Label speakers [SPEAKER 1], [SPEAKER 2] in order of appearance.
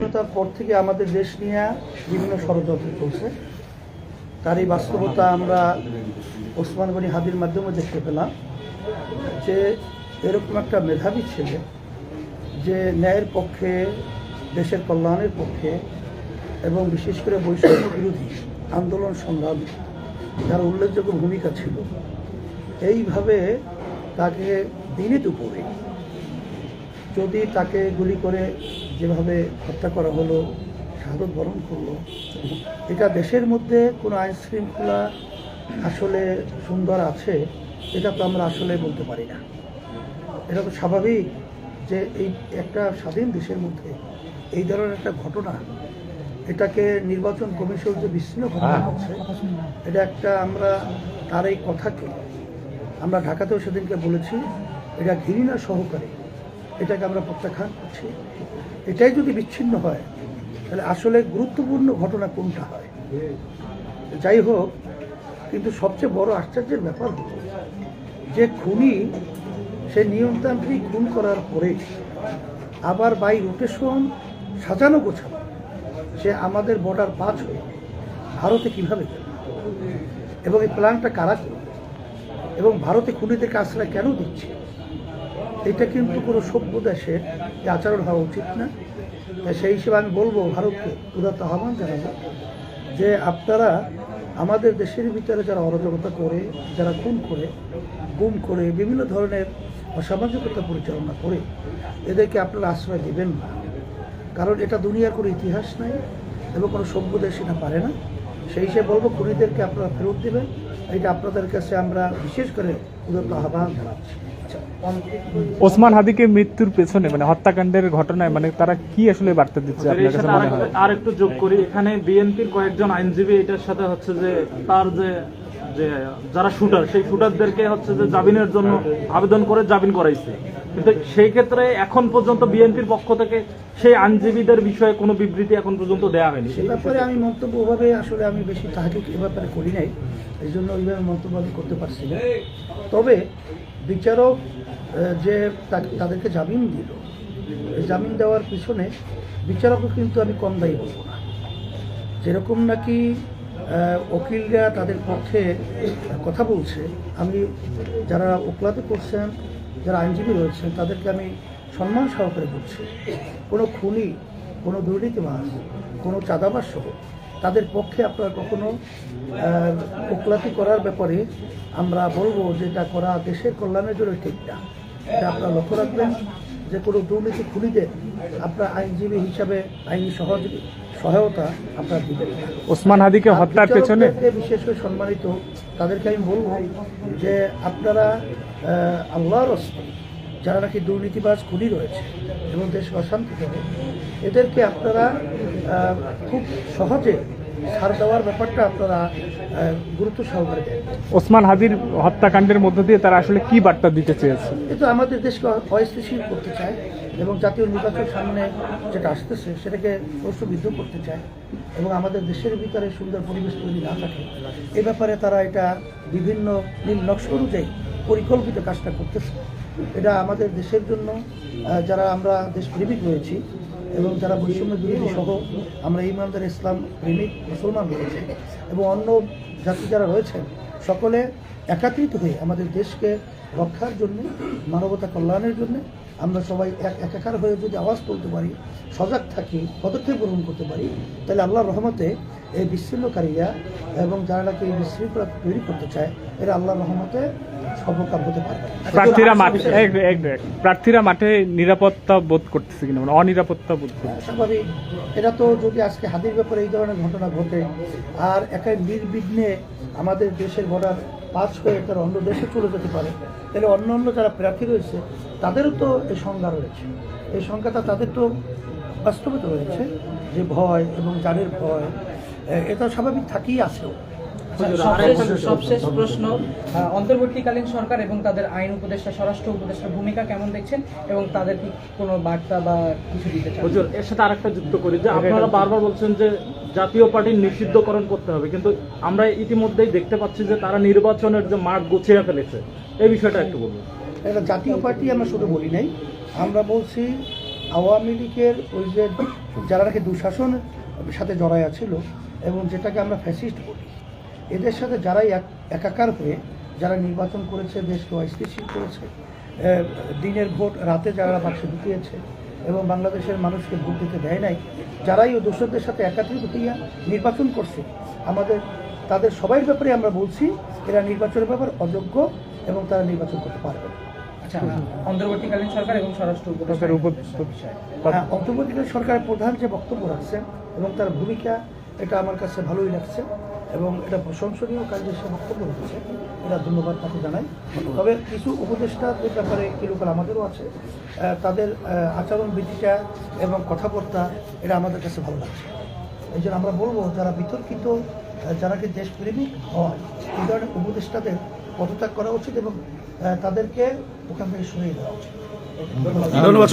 [SPEAKER 1] স্বাধীনতার পর থেকে আমাদের দেশ নিয়ে বিভিন্ন ষড়যন্ত্র চলছে। তারই বাস্তবতা আমরা ওসমান গনি হাদির মাধ্যমে দেখতে পেলাম যে এরকম একটা মেধাবী ছেলে যে ন্যায়ের পক্ষে, দেশের কল্যাণের পক্ষে এবং বিশেষ করে বৈষম্য বিরোধী আন্দোলন সংগ্রাম যার উল্লেখযোগ্য ভূমিকা ছিল, এইভাবে তাকে দিনে দুপুরে যদি তাকে গুলি করে যেভাবে হত্যা করা হলো শাহাদত বরণ করল এটা দেশের মধ্যে কোনো আইন শৃঙ্খলা আসলে সুন্দর আছে এটা তো আমরা আসলে বলতে পারি না। এটা তো স্বাভাবিক যে এই একটা স্বাধীন দেশের মধ্যে এই ধরনের একটা ঘটনা এটাকে নির্বাচন কমিশন যে বিচ্ছিন্ন ঘটনা হচ্ছে এটা একটা আমরা তার এই কথাকে আমরা ঢাকাতেও সেদিনকে বলেছি এটা ঘৃণা সহকারে এটাকে আমরা প্রত্যাখ্যান করছি। এটাই যদি বিচ্ছিন্ন হয়, তাহলে আসলে গুরুত্বপূর্ণ ঘটনা কোনটা হয়? যাই হোক, কিন্তু সবচেয়ে বড় আশ্চর্যের ব্যাপার হলো যে খুনি, সে নিয়মতান্ত্রিক খুন করার পরে আবার বাই রোটেশন সাজানো গোছানো, সে আমাদের বর্ডার পাঁচ হয়ে ভারতে কীভাবে এবং এই প্ল্যানটা কারা করবে? এবং ভারতে খুনিদেরকে আশ্রয় কেন দিচ্ছে? এটা কিন্তু কোনো সভ্য এই আচরণ হওয়া উচিত না। সেই হিসেবে আমি বলব ভারতকে উদাত্ত আহ্বান জানাব যে আপনারা আমাদের দেশের ভিতরে যারা অরাজকতা করে, যারা খুন করে, গুম করে, বিভিন্ন ধরনের অসামাজিকতা পরিচালনা করে, এদেরকে আপনারা আশ্রয় দেবেন না। কারণ এটা দুনিয়ার কোনো ইতিহাস নাই এবং কোনো সভ্য দেশ এটা পারে না। সেই হিসেবে বলব খুনিদেরকে আপনারা ফেরত দেবেন। এটা আপনাদের কাছে আমরা বিশেষ করে উদাত্ত আহ্বান জানাচ্ছি। আচ্ছা
[SPEAKER 2] ওসমান হাদিকে মৃত্যুর পেছনে মানে হত্যাকাণ্ডের ঘটনায় মানে তারা কি আসলে বার্তা দিচ্ছে
[SPEAKER 3] আর
[SPEAKER 2] আপনার কাছে মনে
[SPEAKER 3] আরেকটু- আরেকটু যোগ করি। এখানে বিএনপির কয়েকজন আইনজীবী এটার সাথে হচ্ছে যে তার যে যে যারা শুটার, সেই শুটারদেরকে হচ্ছে যে জামিনের জন্য আবেদন করে জামিন করাইছে। কিন্তু সেই ক্ষেত্রে এখন পর্যন্ত বিএনপির পক্ষ থেকে সেই আইনজীবীদের বিষয়ে কোনো বিবৃতি এখন পর্যন্ত দেওয়া হয়নি।
[SPEAKER 1] সে ব্যাপারে আমি মন্তব্য ওভাবে আসলে আমি বেশি তাহাকে এ ব্যাপারে করি নাই। এই জন্য ওইভাবে মন্তব্য আমি করতে পারছি না। তবে বিচারক যে তাদেরকে জামিন দিল জামিন দেওয়ার পিছনে বিচারকও কিন্তু আমি কম দায়ী বলব না। যেরকম নাকি আহ, উকিলরা তাদের পক্ষে কথা বলছে। আমি যারা ওকলাতে করছেন যারা আইনজীবী রয়েছেন তাদেরকে আমি সম্মান সহকারে বলছি। কোনো খুনি কোনো দুর্নীতিবাজ কোনো চাঁদাবাজ সহ তাদের পক্ষে আপনারা কখনো ওকলাতি করার ব্যাপারে আমরা বলব যে এটা করা দেশের কল্যাণের জন্য ঠিক না। এটা আপনারা লক্ষ্য রাখবেন যে কোনো দুর্নীতি খুনিদের আপনার আইনজীবী হিসাবে আইনি সহযোগী সহায়তা আপনার দিবেন
[SPEAKER 2] ওসমান হাদিকে হত্যার পেছনে
[SPEAKER 1] বিশেষ করে সম্মানিত তাদেরকে আমি বলব যে আপনারা আল্লাহর যারা নাকি দুর্নীতিবাজ খুনি রয়েছে এবং দেশ অশান্তি করে এদেরকে আপনারা খুব সহজে ছাড় দেওয়ার ব্যাপারটা আপনারা গুরুত্ব সহকারে দেন
[SPEAKER 2] ওসমান হাদির হত্যাকাণ্ডের মধ্য দিয়ে তারা আসলে কি বার্তা দিতে চেয়েছে?
[SPEAKER 1] কিন্তু আমাদের দেশকে অস্থিতিশীল করতে চায় এবং জাতীয় নির্বাচন সামনে যেটা আসতেছে সেটাকে প্রশ্নবিদ্ধ করতে চায় এবং আমাদের দেশের ভিতরে সুন্দর পরিবেশ তৈরি না থাকে। এ ব্যাপারে তারা এটা বিভিন্ন নীল নকশা অনুযায়ী পরিকল্পিত কাজটা করতেছে। এটা আমাদের দেশের জন্য যারা আমরা দেশপ্রেমিক রয়েছি এবং যারা বৈষম্য বিরোধী সহ আমরা ইমানদার ইসলাম প্রেমিক মুসলমান রয়েছে এবং অন্য জাতি যারা রয়েছেন, সকলে একাত্রিত হয়ে আমাদের দেশকে রক্ষার জন্য মানবতা কল্যাণের জন্য আমরা সবাই এক একাকার হয়ে যদি আওয়াজ তুলতে পারি সজাগ থাকি পদক্ষেপ গ্রহণ করতে পারি তাহলে আল্লাহর রহমতে এই বিচ্ছিন্নকারীরা এবং যারা নাকি এই বিশৃঙ্খলা তৈরি করতে চায় এরা আল্লাহর রহমতে পারবে।
[SPEAKER 2] প্রার্থীরা মাঠে এক- এক- এক- প্রার্থীরা মাঠে নিরাপত্তা বোধ করতেছে কিনা? মানে অনিরাপত্তা বোধ করছে
[SPEAKER 1] স্বাভাবিক। এটা তো যদি আজকে হাতির ব্যাপারে এই ধরনের ঘটনা ঘটে আর নির্বিঘ্নে আমাদের দেশের বর্ডার পাস হয়ে তারা অন্য দেশে চলে যেতে পারে। তাহলে অন্য অন্য যারা প্রার্থী রয়েছে, তাদেরও তো এই সংজ্ঞা রয়েছে। এই সংজ্ঞাটা তাদের তো বাস্তবিত রয়েছে, যে ভয় এবং জানের ভয় এটা স্বাভাবিক থাকেই আছেও
[SPEAKER 4] সবশেষ প্রশ্ন অন্তর্বর্তীকালীন সরকার এবং তাদের আইন উপদেষ্টা স্বরাষ্ট্র উপদেষ্টার ভূমিকা কেমন দেখছেন এবং তাদের কি কোনো বার্তা বা কিছু দিতে চান?
[SPEAKER 3] হুজুর এর সাথে আরেকটা যুক্ত করি যে আপনারা বারবার বলছেন যে জাতীয় পার্টির নিষিদ্ধকরণ করতে হবে কিন্তু আমরা ইতিমধ্যেই দেখতে পাচ্ছি যে তারা নির্বাচনের যে মাঠ গুছিয়ে ফেলেছে। এই বিষয়টা একটু বলুন।
[SPEAKER 1] এটা জাতীয় পার্টি আমরা শুধু বলি নাই আমরা বলছি আওয়ামী লীগের ওই যে যারা নাকি দুঃশাসন সাথে জড়াইয়া ছিল এবং যেটাকে আমরা ফ্যাসিস্ট বলি। এদের সাথে যারাই এক একাকার হয়ে যারা নির্বাচন করেছে দেশকে অস্থিতিশীল করেছে দিনের ভোট রাতে যারা বাক্সে ঢুকিয়েছে এবং বাংলাদেশের মানুষকে ভোট দিতে দেয় নাই যারাই ও দোষরদের সাথে একাত্রিত হইয়া নির্বাচন করছে আমাদের তাদের সবাই ব্যাপারে আমরা বলছি এরা নির্বাচনের ব্যাপার অযোগ্য এবং তারা নির্বাচন করতে পারবে
[SPEAKER 4] আচ্ছা অন্তর্বর্তীকালীন সরকার এবং স্বরাষ্ট্র।
[SPEAKER 1] হ্যাঁ, অন্তর্বর্তীকালীন সরকারের প্রধান যে বক্তব্য রাখছেন এবং তার ভূমিকা এটা আমার কাছে ভালোই লাগছে এবং এটা প্রশংসনীয় কাজে সে বক্তব্য রাখছে এটা ধন্যবাদ তাকে জানাই। তবে কিছু উপদেষ্টাদের ব্যাপারে কিলোকাল আমাদেরও আছে তাদের আচরণ বিধিটা এবং কথাবার্তা, এটা আমাদের কাছে ভালো লাগছে। এই জন্য আমরা বলব, যারা বিতর্কিত যারা কি দেশপ্রেমিক হয়, এই ধরনের উপদেষ্টাদের পদত্যাগ করা উচিত এবং তাদেরকে ওখান থেকে সরিয়ে দেওয়া উচিত। ধন্যবাদ